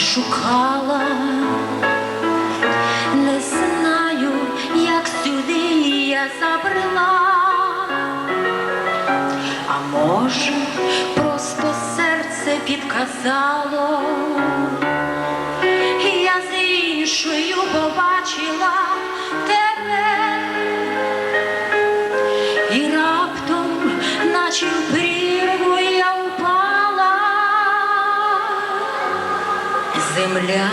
шукала, не знаю, як сюди я забрела, а може, просто серце підказало, я з іншою побачила тебе. земля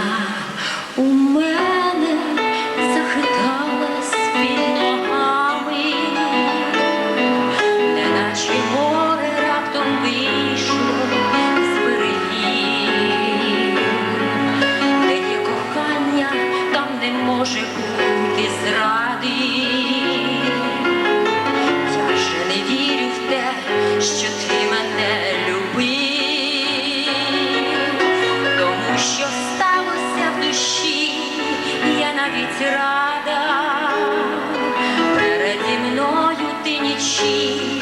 у мене. рада, переді мною ти нічі.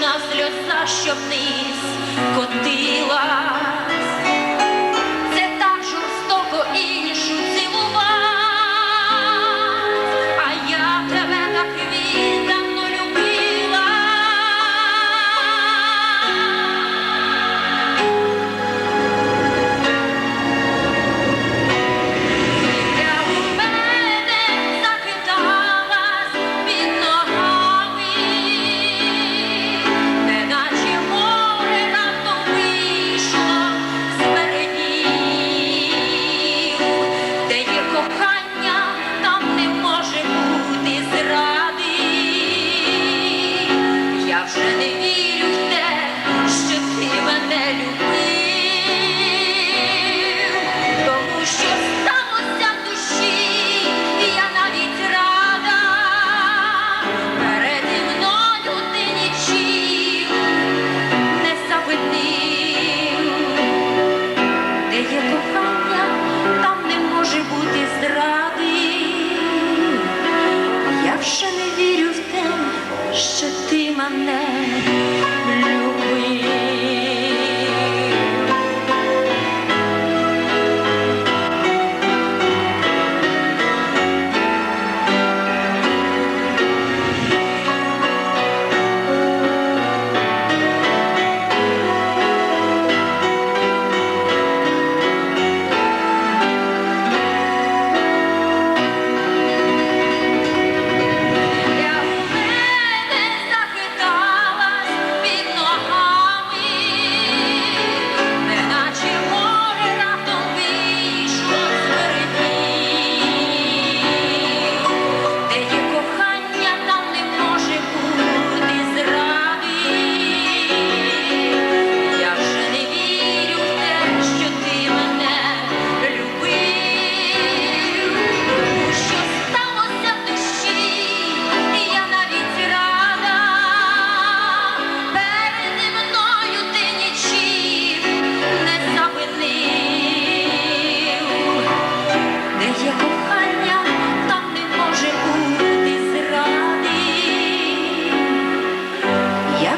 На сльоза, щоб не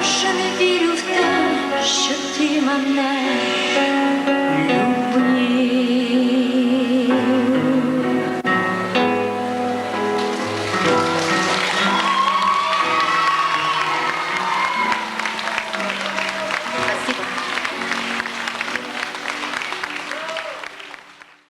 вже не вірю в те, що ти мене.